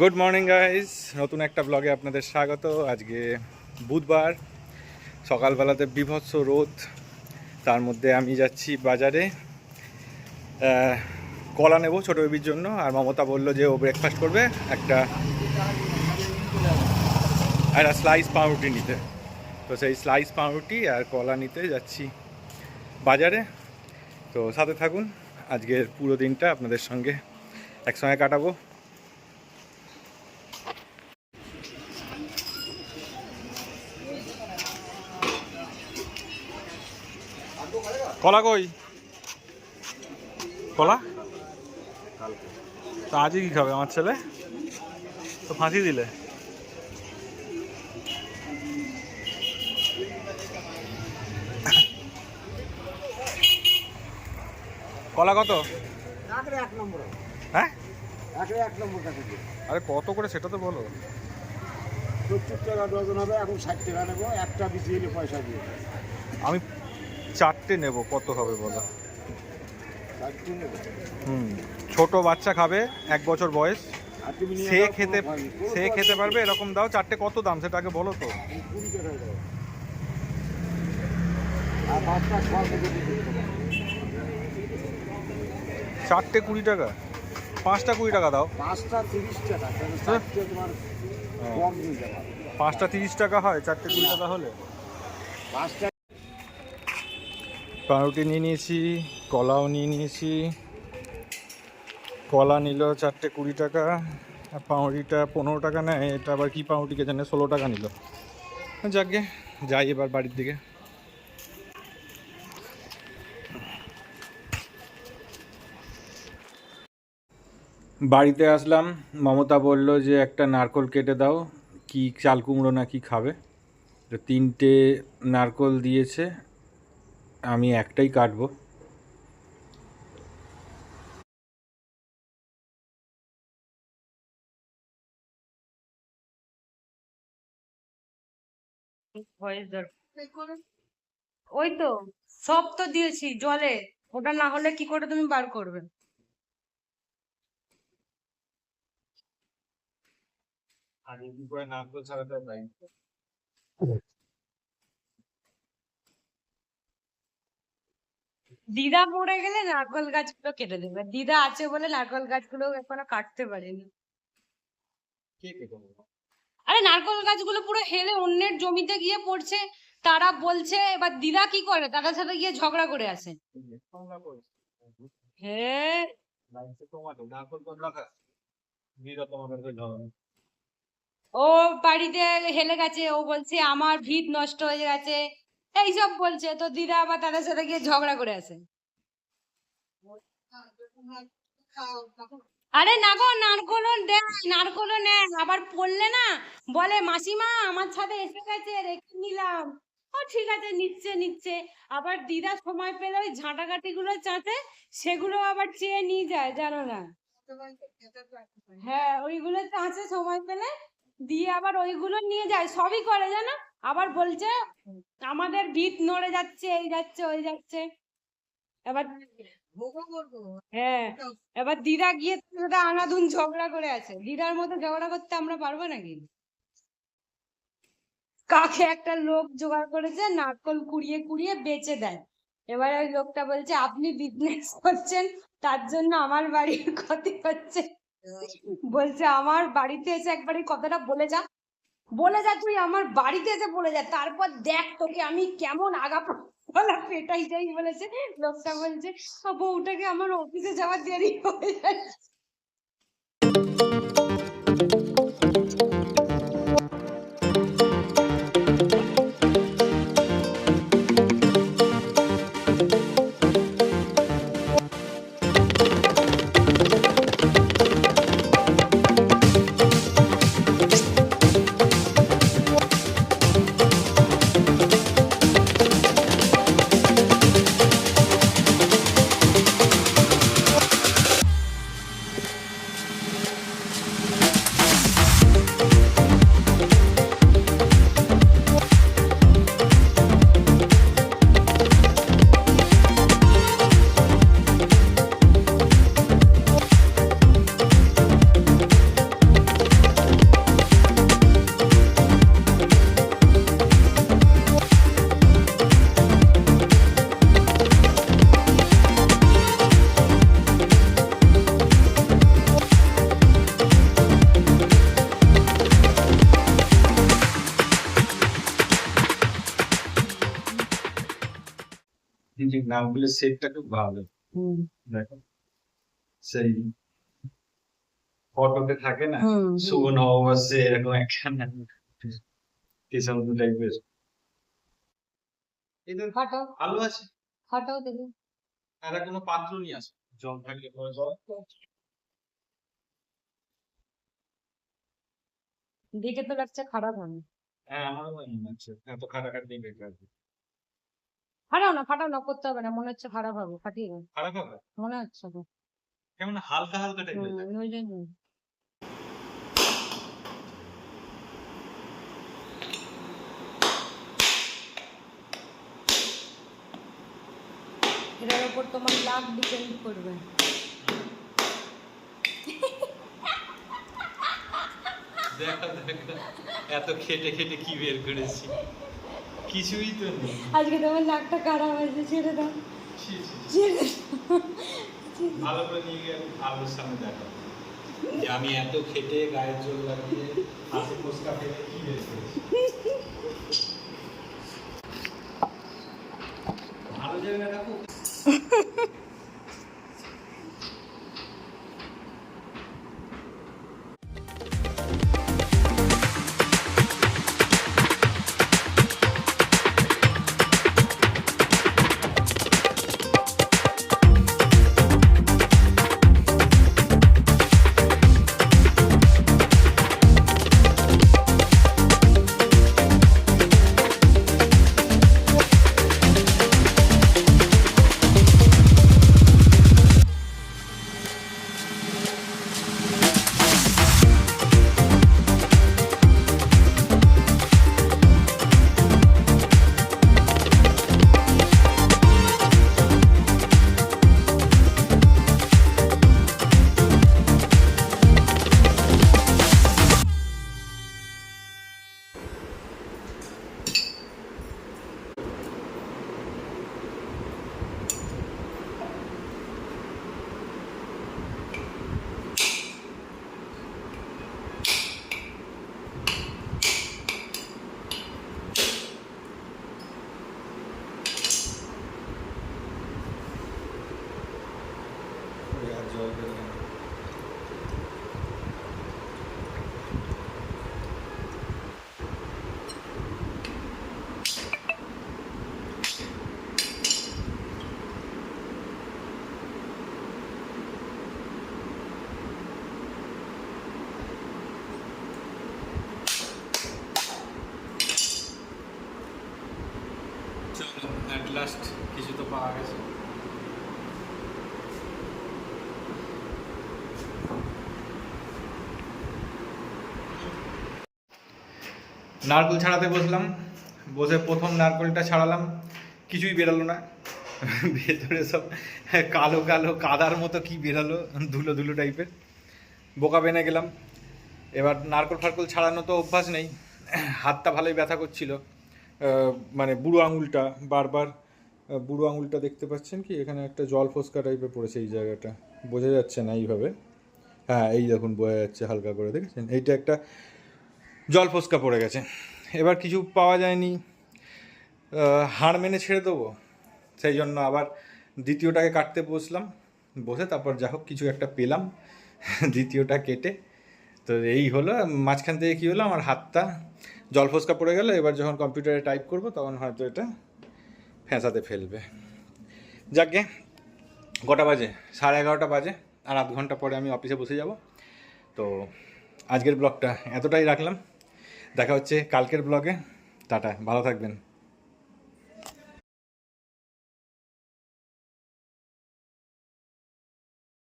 Good morning guys নতুন একটা ব্লগে আপনাদের স্বাগত। আজকে বুধবার, সকালবেলাতে বিভৎস রোদ। তার মধ্যে আমি যাচ্ছি বাজারে। কলা নেব ছোটো বেবির জন্য, আর মমতা বলল যে ও ব্রেকফাস্ট করবে, একটা একটা স্লাইস পাউরুটি নিতে। তো সেই স্লাইস পাউরুটি আর কলা নিতে যাচ্ছি বাজারে। তো সাথে থাকুন, আজকের পুরো দিনটা আপনাদের সঙ্গে একসঙ্গে কাটাবো। কলা কই? কলা? তো আজই কি খাবে আমার ছেলে? তো ফাঁসি দিলে। কলা কত? হ্যাঁ? আরে কত করে সেটা তো বলো। সত্তর টাকা ডজন হবে এখন ষাট টাকা নেব একটা পয়সা দিয়ে। আমি চারটে নেব কত হবে বলো? হুম ছোট বাচ্চা খাবে এক বছর বয়স। সে খেতে সে খেতে পারবে এরকম দাও চারটে কত দাম সেটা আগে বলো তো। চারটে কুড়ি টাকা? পাঁচটা কুড়ি টাকা দাও। পাঁচটা তিরিশ টাকা যাবে। পাঁচটা তিরিশ টাকা হয় চারটে কুড়ি টাকা হলে? পাঁচটা পাউরুটি নিয়ে নিয়েছি, কলাও নিয়ে নিয়েছি। কলা নিল চারটে কুড়ি টাকা, আর পাউরুটিটা পনেরো টাকা নেয়, এটা আবার কি পাউরুটিকে জানে, ষোলো টাকা নিল। যাকে যাই এবার বাড়ির দিকে। বাড়িতে আসলাম, মমতা বলল যে একটা নারকল কেটে দাও, কি চাল কুমড়ো না কি খাবে? তিনটে নারকল দিয়েছে আমি একটাই কাটবো। ওই তো সব তো দিয়েছি জলে। ওটা না হলে কি করে তুমি বার করবে? আগে কি করে নারকল ছাড়াতে দিদা পড়ে গেলে নারকল গাছগুলো কেটে দেবে। দিদা আছে বলে নারকেল গাছগুলো এখনও কাটতে পারেনি। আরে নারকেল গাছগুলো পুরো হেলে অন্যের জমিতে গিয়ে পড়ছে তারা বলছে এবার দিদা কি করে? তাদের সাথে গিয়ে ঝগড়া করে আসে। হ্যাঁ ও বাড়িতে হেলে গেছে ও বলছে আমার ভিত নষ্ট হয়ে গেছে। এইসব বলছে, তো দিদা আবার তাদের সাথে গিয়ে ঝগড়া করে আসে আরে না গো নারকলও দেয় নারকলও আবার পড়লে না বলে, মাসিমা, আমার ছাদে এসে গেছে, রেখে নিলাম। ও ঠিক আছে, নিচ্ছে নিচ্ছে। আবার দিদা সময় পেলে ওই ঝাঁটাকাটি গুলো চাঁচে সেগুলো আবার চেয়ে নিয়ে যায়, জানো না? হ্যাঁ ওইগুলো চাঁচে সময় পেলে। দিয়ে আবার ওইগুলো নিয়ে যায়, সবই করে জানো? আবার বলছে, আমাদের ভিত নড়ে যাচ্ছে, এই যাচ্ছে, ওই যাচ্ছে। এবার হ্যাঁ এবার দিদা গিয়ে আনাধুন ঝগড়া করে আছে। দিদার মতো ঝগড়া করতে আমরা পারব নাকি? কাকে একটা লোক জোগাড় করেছে, নারকল কুড়িয়ে কুড়িয়ে বেচে দেয়। এবার ওই লোকটা বলছে, আপনি বিজনেস করছেন, তার জন্য আমার বাড়ির ক্ষতি হচ্ছে। বলছে, আমার বাড়িতে এসে একবার কথাটা বলে যা। বলে যা তুই আমার বাড়িতে এসে বলে যা। তারপর দেখ তোকে আমি কেমন আগা বলা পেটাই যাই বলেছে। লোকটা বলছে "ও বউটাকে আমার অফিসে যাওয়ার দেরি হয়ে যাচ্ছে। নামগুলোর সেটটা খুব ভালো। দেখো সেই ফটোতে থাকে না নববর্ষে এরকম একখানা কেশব টাইপের ফাটাও আলু আছে। ফাটাও দেখি। আর কোনো পাত্র নিয়ে আসো জল থাকলে পরে জল। দেখে তো লাগছে খারাপ হবে হ্যাঁ আমারও হচ্ছে। এত খাটাখাটি বেকার। ফাটাও না ফাটাও না করতে হবে না মনে হচ্ছে খারাপ হবে ফাটিয়ে দাও। খারাপ হবে? মনে হচ্ছে তো। কেমন হালকা হালকা টাইপের ওই জন্য এটার উপর তোমার লাভ ডিপেন্ড করবে। দেখো দেখো। এত খেটে খেটে কি বের করেছি? কিছুই তো নেই। আজকে তোমার নাকটা খারাপ হয়েছে ছেড়ে দাও। ছেড়ে ভালো করে নিয়ে গেল আলোর সামনে দেখো যে আমি এত খেটে গায়ের জল লাগিয়ে হাতে ফুচকা ফেলে কি হয়েছে ভালো জায়গা রাখো জল বের হয় না। চলো অ্যাট লাস্ট কিছু তো পাওয়া গেছে নারকেল ছাড়াতে বসলাম। বসে প্রথম নারকেলটা ছাড়ালাম। কিছুই বেরালো না। ভেতরে সব কালো কালো কাদার মতো কি বেরালো, ধুলো ধুলো টাইপের। বোকা বেনে গেলাম। এবার নারকেল ফারকল ছাড়ানো তো অভ্যাস নেই। হাতটা ভালোই ব্যথা করছিল। মানে বুড়ো আঙুলটা, বারবার বুড়ো আঙুলটা দেখতে পাচ্ছেন কি? এখানে একটা জল ফোসকা টাইপের পড়েছে এই জায়গাটা। বোঝা যাচ্ছে না এইভাবে। হ্যাঁ এই দেখুন, বোঝা যাচ্ছে হালকা করে, দেখেছেন? এইটা একটা জল ফোসকা পড়ে গেছে। এবার কিছু পাওয়া যায়নি। হাড় মেনে ছেড়ে দেবো। সেই জন্য আবার দ্বিতীয়টাকে কাটতে বসলাম। বসে তারপর যা হোক, কিছু একটা পেলাম। দ্বিতীয়টা কেটে তো এই হলো। মাঝখান থেকে কী হলো? আমার হাতটা জল ফোসকা পড়ে গেল। এবার যখন কম্পিউটারে টাইপ করব, তখন হয়তো এটা ফেঁসাতে ফেলবে। যাকে কটা বাজে? সাড়ে এগারোটা বাজে। আর আধ ঘণ্টা পরে আমি অফিসে বসে যাব। তো আজকের ব্লগটা এতটাই রাখলাম। দেখা হচ্ছে কালকের ব্লগে টাটা ভালো থাকবেন।